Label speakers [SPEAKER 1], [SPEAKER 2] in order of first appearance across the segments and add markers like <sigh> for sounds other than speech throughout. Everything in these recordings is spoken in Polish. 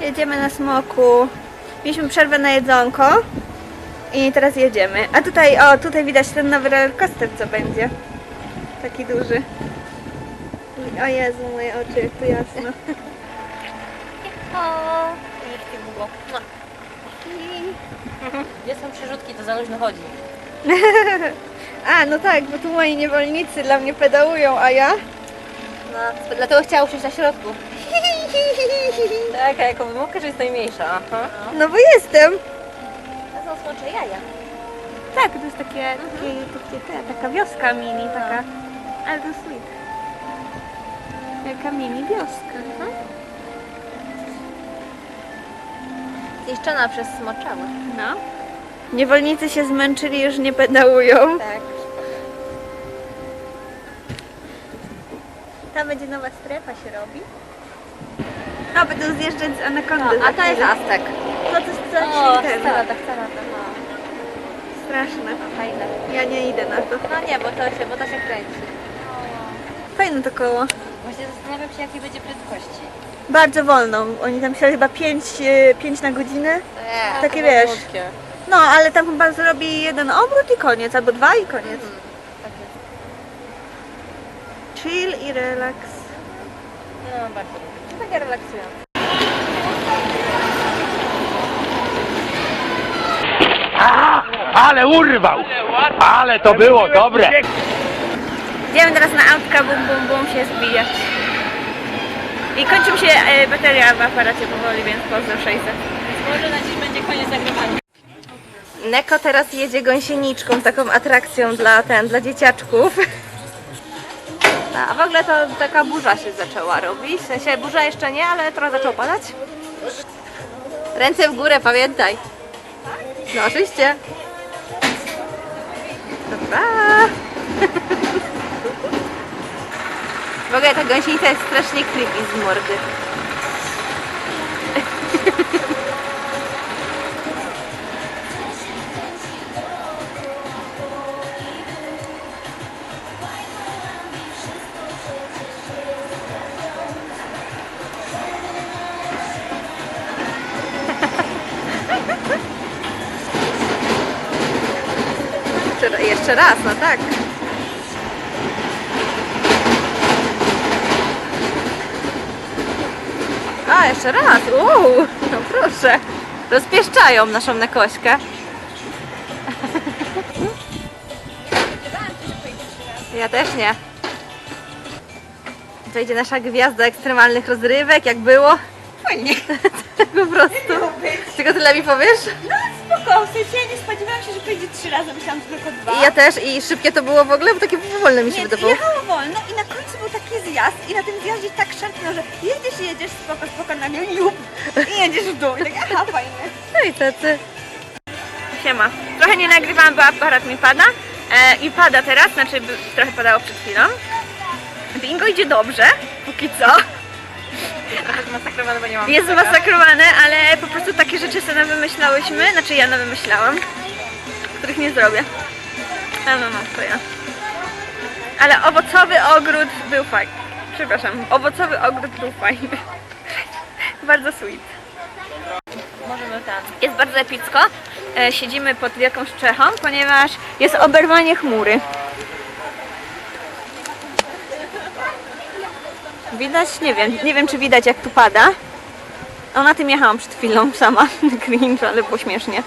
[SPEAKER 1] Jedziemy na smoku. Mieliśmy przerwę na jedzonko i teraz jedziemy. A tutaj, o, tutaj widać ten nowy roller coaster, co będzie. Taki duży. O Jezu, moje oczy, jak tu jasno. <laughs>
[SPEAKER 2] O, było. <laughs> Gdzie są przerzutki, to za luźno chodzi. <laughs>
[SPEAKER 1] A, no tak, bo tu moi niewolnicy dla mnie pedałują, a ja?
[SPEAKER 2] No, dlatego chciała usiąść na środku. <laughs> Tak, a jako wymówkę, że jest najmniejsza. Aha.
[SPEAKER 1] No bo jestem.
[SPEAKER 2] To są smocze jaja.
[SPEAKER 1] Tak, to jest takie, takie, takie te, taka wioska mini, taka. Ale to sweet. Jaka mini wioska.
[SPEAKER 2] Zniszczona przez smoczałę.
[SPEAKER 1] No. Niewolnicy się zmęczyli, już nie pedałują.
[SPEAKER 2] Tak.
[SPEAKER 1] Tam będzie nowa strefa się robi. A, będą zjeżdżać z anakondy.
[SPEAKER 2] No, a to jest Aztek.
[SPEAKER 1] To, to jest to,
[SPEAKER 2] O,
[SPEAKER 1] ten.
[SPEAKER 2] stara, tak stara, tak. No,
[SPEAKER 1] Straszne.
[SPEAKER 2] fajne.
[SPEAKER 1] Ja nie idę na to.
[SPEAKER 2] No nie, bo to się, bo to się kręci.
[SPEAKER 1] Fajne to koło.
[SPEAKER 2] Właśnie zastanawiam się, jakiej będzie prędkości.
[SPEAKER 1] Bardzo wolno. Oni tam się chyba 5, 5 na godzinę.
[SPEAKER 2] Nie,
[SPEAKER 1] Takie wiesz. No, ale tam chyba zrobi jeden obrót i koniec, albo dwa i koniec.
[SPEAKER 2] Tak jest.
[SPEAKER 1] Chill i relax.
[SPEAKER 2] No, bardzo takie relaksujące.
[SPEAKER 3] Aha, ale urwał! Ale to było dobre!
[SPEAKER 1] Idziemy teraz na autka, bum bum bum się zbijać. I kończy mi się e, bateria w aparacie powoli, więc pozdro 600.
[SPEAKER 2] Może na dziś będzie koniec nagrywania.
[SPEAKER 1] Neko teraz jedzie gąsieniczką, taką atrakcją dla ten, dla dzieciaczków.
[SPEAKER 2] A w ogóle to taka burza się zaczęła robić. W sensie burza jeszcze nie, ale trochę zaczęło padać. Ręce w górę, pamiętaj. No oczywiście. Dobra. W ogóle ta gąsienica jest strasznie creepy z mordy. Raz, no tak. A, jeszcze raz. Uuu, no proszę. Rozpieszczają naszą nekośkę. Ja też nie. To idzie nasza gwiazda ekstremalnych rozrywek, jak było. Fajnie. <laughs> po prostu. Tylko tyle mi powiesz?
[SPEAKER 1] Spoko, w sensie ja nie spodziewałam się, że pojedzie trzy razy, myślałam, że tylko dwa.
[SPEAKER 2] I ja też i szybkie to było w ogóle, bo takie powolne mi się
[SPEAKER 1] Nie,
[SPEAKER 2] wydawało.
[SPEAKER 1] jechała wolno i na końcu był taki zjazd i na tym zjeździe tak szarpnął, że jedziesz, jedziesz, spoko, spoko, nagle jup i jedziesz w dół i tak, aha, fajnie.
[SPEAKER 2] No i tacy.
[SPEAKER 1] Siema. Trochę nie nagrywałam, bo aparat mi pada e, i pada teraz, znaczy by- trochę padało przed chwilą. Bingo idzie dobrze, póki co.
[SPEAKER 2] Zmasakrowane, bo nie mam.
[SPEAKER 1] Jest zmasakrowane, ale po prostu takie rzeczy sobie wymyślałyśmy, znaczy ja wymyślałam, których nie zrobię. A no, no, to ja. Ale owocowy ogród był fajny. Przepraszam, owocowy ogród był fajny. <laughs> Bardzo sweet.
[SPEAKER 2] Możemy tam.
[SPEAKER 1] Jest bardzo epicko. E, siedzimy pod wielką strzechą, ponieważ jest oberwanie chmury. Widać? Nie wiem. Nie wiem, czy widać, jak tu pada. O, na tym jechałam przed chwilą <laughs> sama. Cringe, ale było śmiesznie.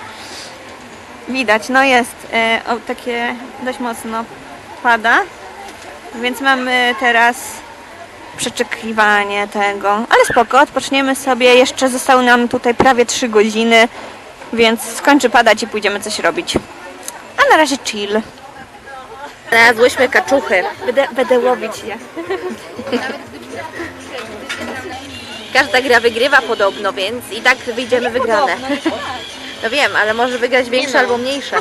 [SPEAKER 1] Widać, no jest. E, o, takie dość mocno pada. Więc mamy teraz przeczekiwanie tego. Ale spoko, odpoczniemy sobie. Jeszcze zostały nam tutaj prawie 3 godziny, więc skończy padać i pójdziemy coś robić. A na razie chill.
[SPEAKER 2] Znalazłyśmy kaczuchy.
[SPEAKER 1] Będę, będę łowić je.
[SPEAKER 2] Każda gra wygrywa podobno, więc i tak wyjdziemy wygrane. No wiem, ale może wygrać większa albo mniejsza.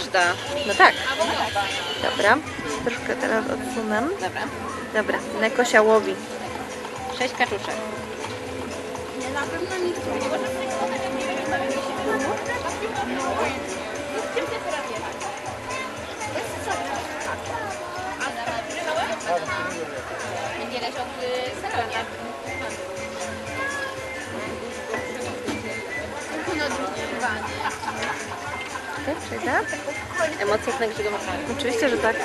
[SPEAKER 2] No tak. Dobra. Troszkę teraz odsunę. Dobra. Dobra. Nekosia łowi. Sześć kaczuszek. Tak, czy tak? Emocje Grzegorza Machała. Oczywiście, że tak.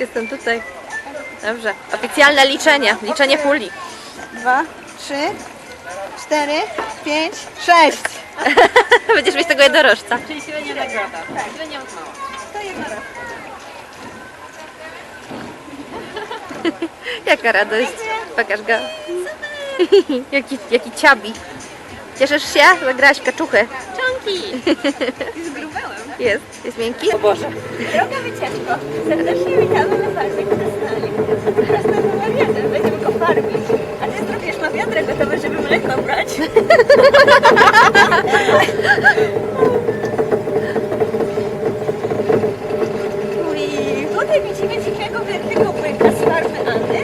[SPEAKER 2] Jestem tutaj. Dobrze. Oficjalne liczenie. Liczenie puli.
[SPEAKER 1] Dwa, trzy, cztery, pięć, sześć. <laughs>
[SPEAKER 2] Będziesz mieć tego jednorożca.
[SPEAKER 4] Czyli średnia nagroda. Średnia od mała.
[SPEAKER 2] Jaka radość. Pokaż go. <laughs> jaki, jaki ciabi. Cieszysz się? Zagrałaś w kaczuchę.
[SPEAKER 4] Czonki! <laughs>
[SPEAKER 2] Jest. Jest miękki?
[SPEAKER 4] O Boże.
[SPEAKER 1] Droga wycieczko, serdecznie witamy na farmie krasnali. Krasnali Marianę, będziemy go farmić. A ty zrobisz ma wiatrek gotowy, żeby mleko brać. I tutaj widzimy dzikiego wielkiego byka z farmy Anny.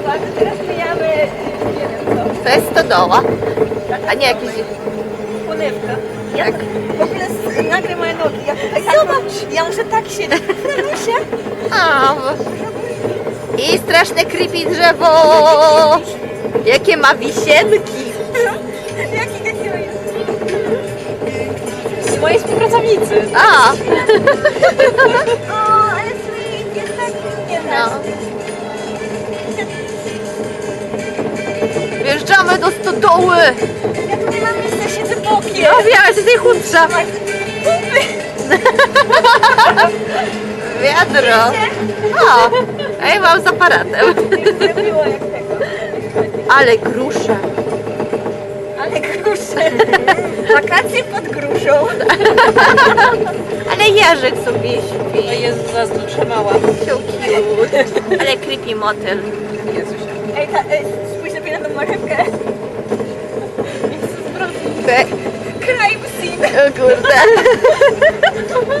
[SPEAKER 1] Uwaga, teraz mijamy, y, nie wiem co,
[SPEAKER 2] To jest stodoła. A nie jakiś...
[SPEAKER 1] Polewka. Ja tak. w ogóle z, nagrę moje nogi. Ja tutaj tak Zobacz! Ja muszę tak siedzieć. się.
[SPEAKER 2] A, bo- I straszne creepy drzewo. Jakie ma wisienki. <laughs>
[SPEAKER 1] Jaki takiego jest?
[SPEAKER 4] Moi współpracownicy.
[SPEAKER 2] A, <laughs>
[SPEAKER 1] O, ale sweet, jest tak
[SPEAKER 2] no. Wjeżdżamy do stodoły.
[SPEAKER 1] Ja tu nie mam miejsca, siedzę bokiem.
[SPEAKER 2] No wiem, jesteś najchudsza. <laughs> Wiadro. O, a ja mam z aparatem. Ale grusze.
[SPEAKER 1] Ale grusze. Wakacje pod gruszą.
[SPEAKER 2] Ale Jerzyk sobie śpi.
[SPEAKER 4] O Jezu, zazdroszczę mała.
[SPEAKER 2] Ale creepy motyl.
[SPEAKER 1] Ej, ta, ej, spójrz lepiej na tą marchewkę.
[SPEAKER 2] Te-
[SPEAKER 1] Crime scene.
[SPEAKER 2] O kurde. <laughs>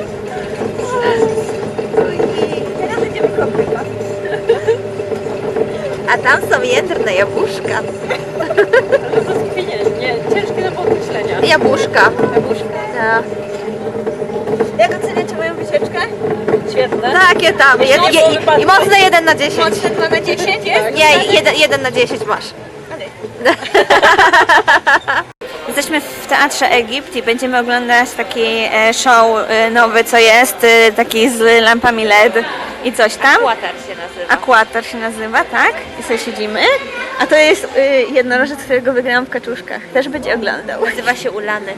[SPEAKER 1] Teraz będziemy kopyka.
[SPEAKER 2] A tam są jędrne jabłuszka.
[SPEAKER 4] Nie, nie, ciężkie do podkreślenia.
[SPEAKER 2] Jabłuszka.
[SPEAKER 4] Jabłuszka.
[SPEAKER 2] Tak.
[SPEAKER 1] Jak oceniacie moją wycieczkę?
[SPEAKER 4] Świetne.
[SPEAKER 2] Takie tam. Je, je, I mocne 1 na 10.
[SPEAKER 1] Mocne 2 na 10 jest?
[SPEAKER 2] Nie, 1, 1 na 10 masz.
[SPEAKER 1] Ale- <laughs>
[SPEAKER 2] Jesteśmy w Teatrze Egipt i będziemy oglądać taki e, show e, nowy, co jest, e, taki z lampami LED i coś tam.
[SPEAKER 4] Łatar się nazywa.
[SPEAKER 2] Aquator się nazywa, tak? I sobie siedzimy. A to jest jednorożec, którego wygrałam w kaczuszkach. Też będzie oglądał. Nazywa się Ulany.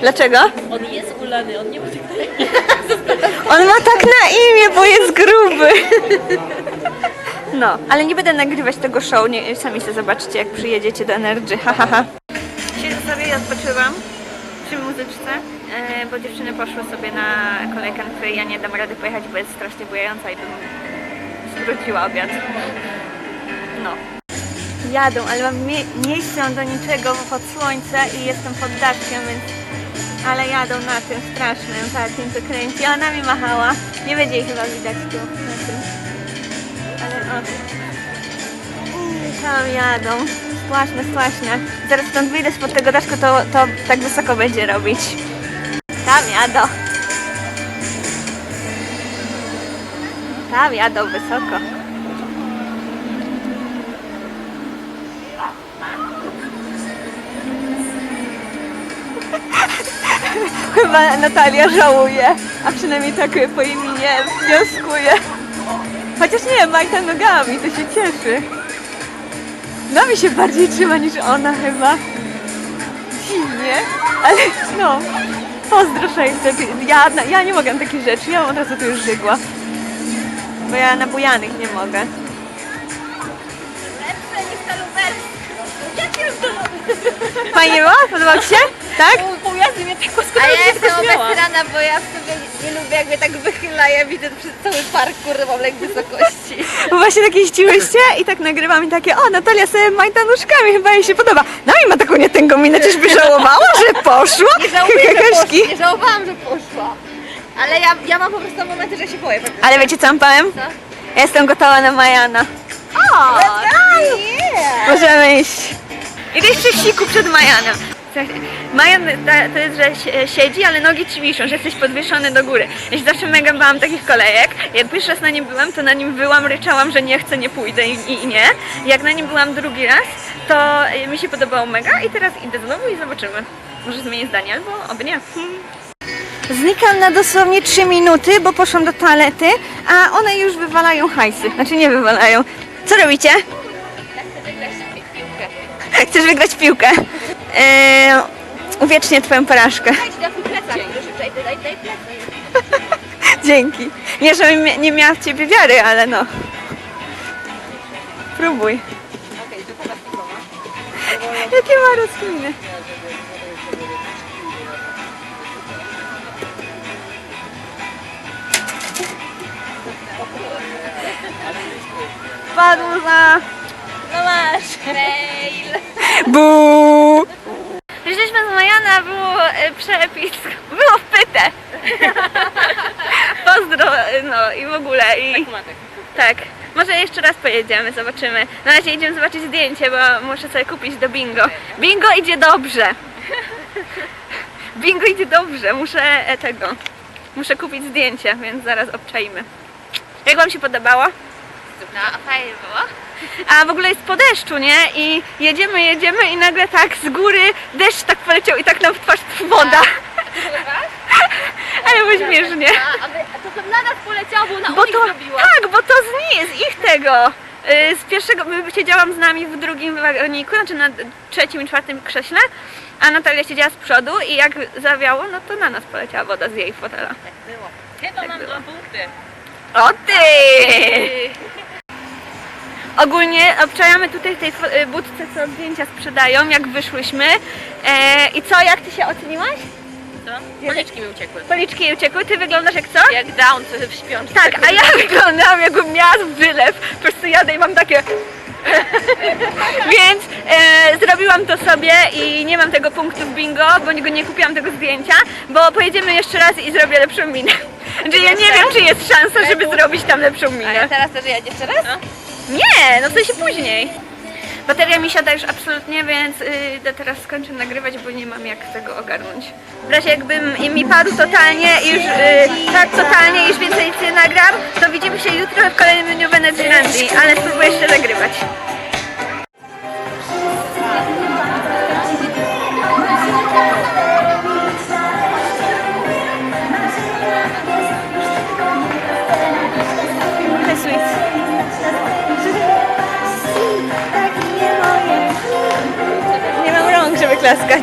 [SPEAKER 2] Dlaczego?
[SPEAKER 4] On jest ulany, on nie może <laughs>
[SPEAKER 2] On ma tak na imię, bo jest gruby. No, ale nie będę nagrywać tego show, nie, sami sobie zobaczycie, jak przyjedziecie do Energy. Ha, ha, ha. Odpoczywam przy muzyczce, e, bo dziewczyny poszły sobie na kolejkę, której ja nie dam rady pojechać, bo jest strasznie bujająca i bym skróciła obiad. No. Jadą, ale mam mie- miejsce do niczego pod słońce i jestem pod daszkiem, więc... Ale jadą na tym strasznym takim, co kręci. Ona mi machała. Nie będzie jej chyba widać tu na tym. Ale o. Tam jadą. Spłaśne, spłaśne. Zaraz stąd wyjdę spod tego daszku, to, to tak wysoko będzie robić. Tam jadą. Tam jadą wysoko. <laughs> Chyba Natalia żałuje, a przynajmniej tak po imieniu wnioskuje. Chociaż nie, Majta nogami, to się cieszy. No mi się bardziej trzyma niż ona chyba. Dziwnie, ale no. Pozdro 600. Ja, ja nie mogę takich rzeczy, ja bym od razu tu już żygła. Bo ja na bujanych nie mogę.
[SPEAKER 1] Lepsze niż ta
[SPEAKER 2] Fajnie było? Podobał Ci się? Tak?
[SPEAKER 1] Pół jazdy mnie tak
[SPEAKER 2] A ja jestem
[SPEAKER 4] śmiała.
[SPEAKER 2] obesrana, bo ja w sobie nie lubię jak mnie tak wychyla, ja widzę przez cały park, kurde, mam lek wysokości.
[SPEAKER 1] Bo właśnie tak jeździłyście i tak nagrywam i takie, o Natalia sobie majta nóżkami, chyba jej się podoba. No i ma taką nietęgą minę, czyżby żałowała, że poszła? Heheszki.
[SPEAKER 2] Nie żałowałam, że poszła. Ale ja, ja mam po prostu momenty, że się boję.
[SPEAKER 1] Ale wiecie co wam powiem?
[SPEAKER 2] Co?
[SPEAKER 1] Ja jestem gotowa na Majana.
[SPEAKER 2] O,
[SPEAKER 1] Możemy iść. Idę przy siku przed Majanem. Maja ta- to jest, że si- siedzi, ale nogi ci wiszą, że jesteś podwieszony do góry. Ja się zawsze mega bałam takich kolejek. Jak pierwszy raz na nim byłam, to na nim byłam, ryczałam, że nie chcę, nie pójdę i, i, nie. Jak na nim byłam drugi raz, to y, mi się podobało mega i teraz idę znowu i zobaczymy. Może zmienię zdanie, albo oby nie. Znikam na dosłownie 3 minuty, bo poszłam do toalety, a one już wywalają hajsy. Znaczy nie wywalają. Co robicie? Chcesz wygrać piłkę? Eee, uwiecznię twoją porażkę. <laughs> Dzięki. Nie, żebym mia- nie miała w ciebie wiary, ale no. Próbuj. Jakie ma rozkminy. Padł za... Masz. Bu. Przyszliśmy z Majana, było e, przepicko. Było wpyte. Pozdro, e, no i w ogóle. I, tak. Może jeszcze raz pojedziemy, zobaczymy. Na razie idziemy zobaczyć zdjęcie, bo muszę sobie kupić do bingo. Bingo idzie dobrze. Bingo idzie dobrze, muszę e, tego. Muszę kupić zdjęcie, więc zaraz obczaimy. Jak Wam się podobało?
[SPEAKER 2] No, fajnie było.
[SPEAKER 1] A w ogóle jest po deszczu, nie? I jedziemy, jedziemy i nagle tak z góry deszcz tak poleciał i tak nam w twarz woda. Ale było śmiesznie.
[SPEAKER 2] A, to na nas poleciało, bo na
[SPEAKER 1] Bo to, tak, bo to z, nie, z ich tego. y, Z pierwszego, my siedziałam z nami w drugim wagoniku, znaczy na trzecim i czwartym krześle, a Natalia siedziała z przodu i jak zawiało, no to na nas poleciała woda z jej fotela.
[SPEAKER 4] Chyba mam
[SPEAKER 1] było.
[SPEAKER 4] dwa punkty.
[SPEAKER 1] O ty! Ogólnie obczajamy tutaj w tej y, budce, co zdjęcia sprzedają, jak wyszłyśmy. E, I co, jak ty się oceniłaś?
[SPEAKER 4] Co? Policzki mi uciekły.
[SPEAKER 1] Policzki uciekły, ty wyglądasz jak co?
[SPEAKER 4] Jak down w śpiączce.
[SPEAKER 1] Tak, a ja wyglądam jakbym miała wylew. Po prostu jadę i mam takie... <laughs> Więc e, zrobiłam to sobie i nie mam tego punktu w bingo, bo go nie kupiłam tego zdjęcia, bo pojedziemy jeszcze raz i zrobię lepszą minę. Znaczy ja nie wiem, czy jest szansa, żeby zrobić tam lepszą minę.
[SPEAKER 2] teraz też jedziesz jeszcze raz?
[SPEAKER 1] Nie, no w sensie później. Bateria mi siada już absolutnie, więc y, idę teraz skończę nagrywać, bo nie mam jak tego ogarnąć. W razie jakbym mi padł totalnie i już y, tak totalnie, już więcej nic nie nagram, to widzimy się jutro w kolejnym dniu Wenecjlandii, ale spróbuję jeszcze nagrywać. Nie klaskać.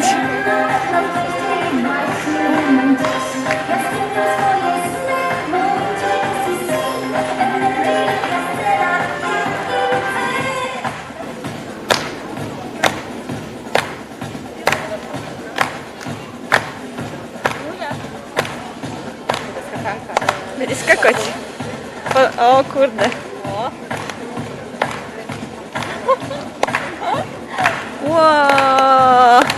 [SPEAKER 1] Będzie skakać. O, o kurde. 哇。